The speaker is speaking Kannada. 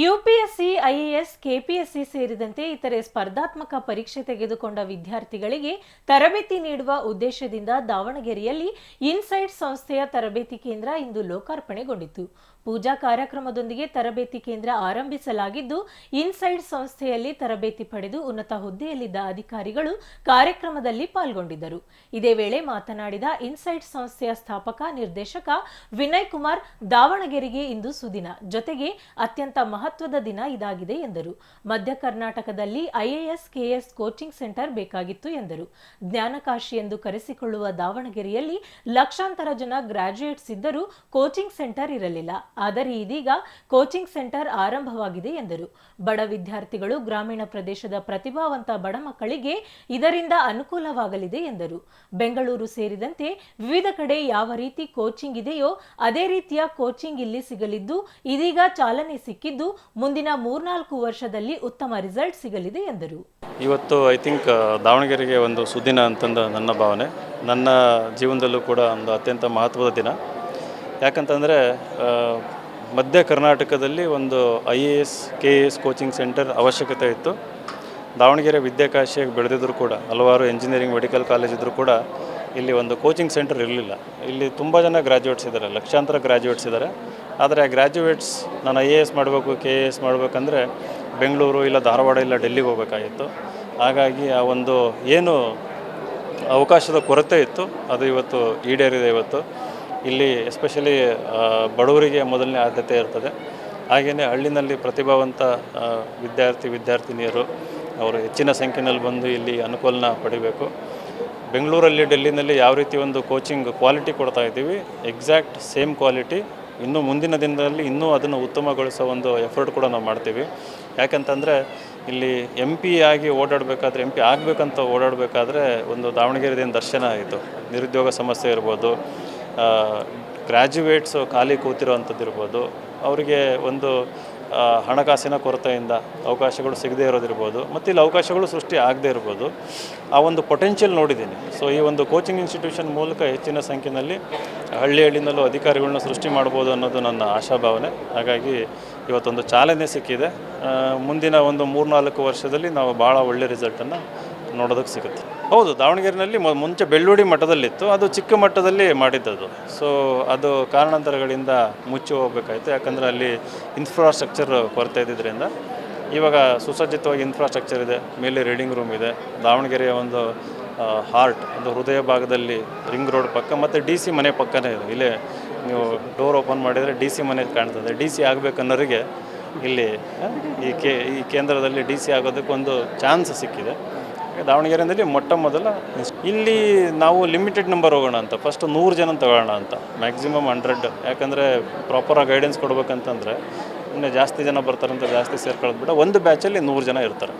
ಯುಪಿಎಸ್ಸಿ, ಐಎಎಸ್, ಕೆಪಿಎಸ್ಸಿ ಸೇರಿದಂತೆ ಇತರೆ ಸ್ಪರ್ಧಾತ್ಮಕ ಪರೀಕ್ಷೆ ತೆಗೆದುಕೊಂಡ ವಿದ್ಯಾರ್ಥಿಗಳಿಗೆ ತರಬೇತಿ ನೀಡುವ ಉದ್ದೇಶದಿಂದ ದಾವಣಗೆರೆಯಲ್ಲಿ ಇನ್ಸೈಟ್ ಸಂಸ್ಥೆಯ ತರಬೇತಿ ಕೇಂದ್ರ ಇಂದು ಲೋಕಾರ್ಪಣೆಗೊಂಡಿತು ಪೂಜಾ ಕಾರ್ಯಕ್ರಮದೊಂದಿಗೆ ತರಬೇತಿ ಕೇಂದ್ರ ಆರಂಭಿಸಲಾಗಿದ್ದು, ಇನ್ಸೈಡ್ ಸಂಸ್ಥೆಯಲ್ಲಿ ತರಬೇತಿ ಪಡೆದು ಉನ್ನತ ಹುದ್ದೆಯಲ್ಲಿದ್ದ ಅಧಿಕಾರಿಗಳು ಕಾರ್ಯಕ್ರಮದಲ್ಲಿ ಪಾಲ್ಗೊಂಡಿದ್ದರು. ಇದೇ ವೇಳೆ ಮಾತನಾಡಿದ ಇನ್ಸೈಡ್ ಸಂಸ್ಥೆಯ ಸ್ಥಾಪಕ ನಿರ್ದೇಶಕ ವಿನಯ್ ಕುಮಾರ್, ದಾವಣಗೆರೆಗೆ ಇಂದು ಸುದಿನ. ಜೊತೆಗೆ ಅತ್ಯಂತ ಮಹತ್ವದ ದಿನ ಇದಾಗಿದೆ ಎಂದರು. ಮಧ್ಯ ಕರ್ನಾಟಕದಲ್ಲಿ ಐಎಎಸ್, ಕೆಎಸ್ ಕೋಚಿಂಗ್ ಸೆಂಟರ್ ಬೇಕಾಗಿತ್ತು ಎಂದರು. ಜ್ಞಾನಕಾಶಿ ಎಂದು ಕರೆಸಿಕೊಳ್ಳುವ ದಾವಣಗೆರೆಯಲ್ಲಿ ಲಕ್ಷಾಂತರ ಜನ ಗ್ರಾಜ್ಯುಯೇಟ್ಸ್ ಇದ್ದರೂ ಕೋಚಿಂಗ್ ಸೆಂಟರ್ ಇರಲಿಲ್ಲ. ಆದರೆ ಇದೀಗ ಕೋಚಿಂಗ್ ಸೆಂಟರ್ ಆರಂಭವಾಗಿದೆ ಎಂದರು. ಬಡ ವಿದ್ಯಾರ್ಥಿಗಳು ಗ್ರಾಮೀಣ ಪ್ರದೇಶದ ಪ್ರತಿಭಾವಂತ ಬಡ ಮಕ್ಕಳಿಗೆ ಇದರಿಂದ ಅನುಕೂಲವಾಗಲಿದೆ ಎಂದರು. ಬೆಂಗಳೂರು ಸೇರಿದಂತೆ ವಿವಿಧ ಕಡೆ ಯಾವ ರೀತಿ ಕೋಚಿಂಗ್ ಇದೆಯೋ ಅದೇ ರೀತಿಯ ಕೋಚಿಂಗ್ ಇಲ್ಲಿ ಸಿಗಲಿದ್ದು, ಇದೀಗ ಚಾಲನೆ ಸಿಕ್ಕಿದ್ದು ಮುಂದಿನ ಮೂರ್ನಾಲ್ಕು ವರ್ಷದಲ್ಲಿ ಉತ್ತಮ ರಿಸಲ್ಟ್ ಸಿಗಲಿದೆ ಎಂದರು. ಇವತ್ತು ಐ ಥಿಂಕ್ ದಾವಣಗೆರೆಗೆ ಒಂದು ಸುದಿನ ಅಂತಂದು ನನ್ನ ಭಾವನೆ. ನನ್ನ ಜೀವನದಲ್ಲೂ ಕೂಡ ಒಂದು ಅತ್ಯಂತ ಮಹತ್ವದ ದಿನ. ಯಾಕಂತಂದರೆ ಮಧ್ಯ ಕರ್ನಾಟಕದಲ್ಲಿ ಒಂದು I A S, K A S coaching centre ಅವಶ್ಯಕತೆ ಇತ್ತು. ದಾವಣಗೆರೆ ವಿದ್ಯಾಕಾಶಿಯಾಗಿ ಬೆಳೆದಿದ್ರು ಕೂಡ, ಹಲವಾರು ಇಂಜಿನಿಯರಿಂಗ್ ಮೆಡಿಕಲ್ ಕಾಲೇಜ್ ಇದ್ದರೂ ಕೂಡ ಇಲ್ಲಿ ಒಂದು ಕೋಚಿಂಗ್ ಸೆಂಟರ್ ಇರಲಿಲ್ಲ. ಇಲ್ಲಿ ತುಂಬ ಜನ ಗ್ರ್ಯಾಜುಯೇಟ್ಸ್ ಇದ್ದಾರೆ, ಲಕ್ಷಾಂತರ ಗ್ರ್ಯಾಜುಯೇಟ್ಸ್ ಇದ್ದಾರೆ. ಆದರೆ ಆ ಗ್ರ್ಯಾಜುಯೇಟ್ಸ್ ನಾನು ಐ ಎ ಎಸ್ ಮಾಡಬೇಕು ಕೆ ಎ ಎಸ್ ಮಾಡಬೇಕಂದ್ರೆ ಬೆಂಗಳೂರು ಇಲ್ಲ ಧಾರವಾಡ ಇಲ್ಲ ಡೆಲ್ಲಿಗೆ ಹೋಗಬೇಕಾಗಿತ್ತು. ಹಾಗಾಗಿ ಆ ಒಂದು ಏನು ಅವಕಾಶದ ಕೊರತೆ ಇತ್ತು, ಅದು ಇವತ್ತು ಈಡೇರಿದೆ ಇವತ್ತು. ಇಲ್ಲಿ ಎಸ್ಪೆಷಲಿ ಬಡವರಿಗೆ ಮೊದಲನೇ ಆದ್ಯತೆ ಇರ್ತದೆ. ಹಾಗೆಯೇ ಹಳ್ಳಿನಲ್ಲಿ ಪ್ರತಿಭಾವಂತ ವಿದ್ಯಾರ್ಥಿ, ವಿದ್ಯಾರ್ಥಿನಿಯರು, ಅವರು ಹೆಚ್ಚಿನ ಸಂಖ್ಯೆಯಲ್ಲಿ ಬಂದು ಇಲ್ಲಿ ಅನುಕೂಲನ ಪಡಿಬೇಕು. ಬೆಂಗಳೂರಲ್ಲಿ, ಡೆಲ್ಲಿನಲ್ಲಿ ಯಾವ ರೀತಿ ಒಂದು ಕೋಚಿಂಗ್ ಕ್ವಾಲಿಟಿ ಕೊಡ್ತಾ ಇದ್ದೀವಿ ಎಕ್ಸಾಕ್ಟ್ ಸೇಮ್ ಕ್ವಾಲಿಟಿ ಇನ್ನು ಮುಂದಿನ ದಿನದಲ್ಲಿ ಇನ್ನೂ ಅದನ್ನು ಉತ್ತಮಗೊಳಿಸೋ ಒಂದು ಎಫರ್ಟ್ ಕೂಡ ನಾವು ಮಾಡ್ತೀವಿ. ಯಾಕಂತಂದರೆ, ಇಲ್ಲಿ ಎಂ ಪಿ ಆಗಿ ಓಡಾಡಬೇಕಾದ್ರೆ ಎಂ ಪಿ ಆಗಬೇಕಂತ ಓಡಾಡಬೇಕಾದ್ರೆ ಒಂದು ದಾವಣಗೆರೆದೇನು ದರ್ಶನ ಆಯಿತು. ನಿರುದ್ಯೋಗ ಸಮಸ್ಯೆ ಇರ್ಬೋದು ಗ್ರ್ಯಾಜುಯೇಟ್ಸು ಖಾಲಿ ಕೂತಿರೋವಂಥದ್ದು ಇರ್ಬೋದು ಅವರಿಗೆ ಒಂದು ಹಣಕಾಸಿನ ಕೊರತೆಯಿಂದ ಅವಕಾಶಗಳು ಸಿಗದೇ ಇರೋದಿರ್ಬೋದು, ಮತ್ತು ಇಲ್ಲಿ ಅವಕಾಶಗಳು ಸೃಷ್ಟಿ ಆಗದೇ ಇರ್ಬೋದು. ಆ ಒಂದು ಪೊಟೆನ್ಷಿಯಲ್ ನೋಡಿದ್ದೀನಿ. ಸೊ ಈ ಒಂದು ಕೋಚಿಂಗ್ ಇನ್ಸ್ಟಿಟ್ಯೂಷನ್ ಮೂಲಕ ಹೆಚ್ಚಿನ ಸಂಖ್ಯೆಯಲ್ಲಿ ಹಳ್ಳಿ ಹಳ್ಳಿನಲ್ಲೂ ಅಧಿಕಾರಿಗಳನ್ನ ಸೃಷ್ಟಿ ಮಾಡ್ಬೋದು ಅನ್ನೋದು ನನ್ನ ಆಶಾಭಾವನೆ. ಹಾಗಾಗಿ ಇವತ್ತೊಂದು ಚಾಲನೆ ಸಿಕ್ಕಿದೆ. ಮುಂದಿನ ಒಂದು ಮೂರ್ನಾಲ್ಕು ವರ್ಷದಲ್ಲಿ ನಾವು ಭಾಳ ಒಳ್ಳೆ ರಿಸಲ್ಟನ್ನು ನೋಡೋದಕ್ಕೆ ಸಿಗುತ್ತೆ. ಹೌದು ದಾವಣಗೆರೆಯಲ್ಲಿ ಮುಂಚೆ ಬೆಳ್ಳುಡಿ ಮಠದಲ್ಲಿತ್ತು, ಅದು ಚಿಕ್ಕ ಮಟ್ಟದಲ್ಲಿ ಮಾಡಿದ್ದದು. ಸೊ ಅದು ಕಾರಣಾಂತರಗಳಿಂದ ಮುಚ್ಚಿ ಹೋಗಬೇಕಾಯಿತು, ಯಾಕಂದರೆ ಅಲ್ಲಿ ಇನ್ಫ್ರಾಸ್ಟ್ರಕ್ಚರ್ ಕೊರತೆ ಇದ್ದಿದ್ದರಿಂದ ಇವಾಗ ಸುಸಜ್ಜಿತವಾಗಿ ಇನ್ಫ್ರಾಸ್ಟ್ರಕ್ಚರ್ ಇದೆ, ಮೇಲೆ ರೀಡಿಂಗ್ ರೂಮ್ ಇದೆ, ದಾವಣಗೆರೆಯ ಒಂದು ಹಾರ್ಟ್ ಒಂದು ಹೃದಯ ಭಾಗದಲ್ಲಿ ರಿಂಗ್ ರೋಡ್ ಪಕ್ಕ, ಮತ್ತು ಡಿ ಸಿ ಮನೆ ಪಕ್ಕನೇ ಇದೆ. ಇಲ್ಲೇ ನೀವು ಡೋರ್ ಓಪನ್ ಮಾಡಿದರೆ ಡಿ ಸಿ ಮನೆ ಕಾಣ್ತದೆ. ಡಿ ಸಿ ಆಗಬೇಕನ್ನೋರಿಗೆ ಇಲ್ಲಿ ಈ ಕೇ, ಈ ಕೇಂದ್ರದಲ್ಲಿ ಡಿ ಸಿ ಆಗೋದಕ್ಕೆ ಒಂದು ಚಾನ್ಸ್ ಸಿಕ್ಕಿದೆ. ದಾವಣಗೆರೆಯಲ್ಲಿ ಮೊಟ್ಟ ಮೊದಲ ಇಲ್ಲಿ ನಾವು ಲಿಮಿಟೆಡ್ ನಂಬರ್ ಹೋಗೋಣ ಅಂತ ಫಸ್ಟ್ ನೂರು ಜನ ತಗೊಳ್ಳೋಣ ಅಂತ ಮ್ಯಾಕ್ಸಿಮಮ್ ಹಂಡ್ರೆಡ್ ಯಾಕಂದರೆ ಪ್ರಾಪರಾಗಿ ಗೈಡೆನ್ಸ್ ಕೊಡ್ಬೇಕಂತಂದರೆ, ಇನ್ನೂ ಜಾಸ್ತಿ ಜನ ಬರ್ತಾರಂತ ಜಾಸ್ತಿ ಸೇರ್ಕೊಳ್ಳೋದು ಒಂದು ಬ್ಯಾಚಲ್ಲಿ ನೂರು ಜನ ಇರ್ತಾರೆ.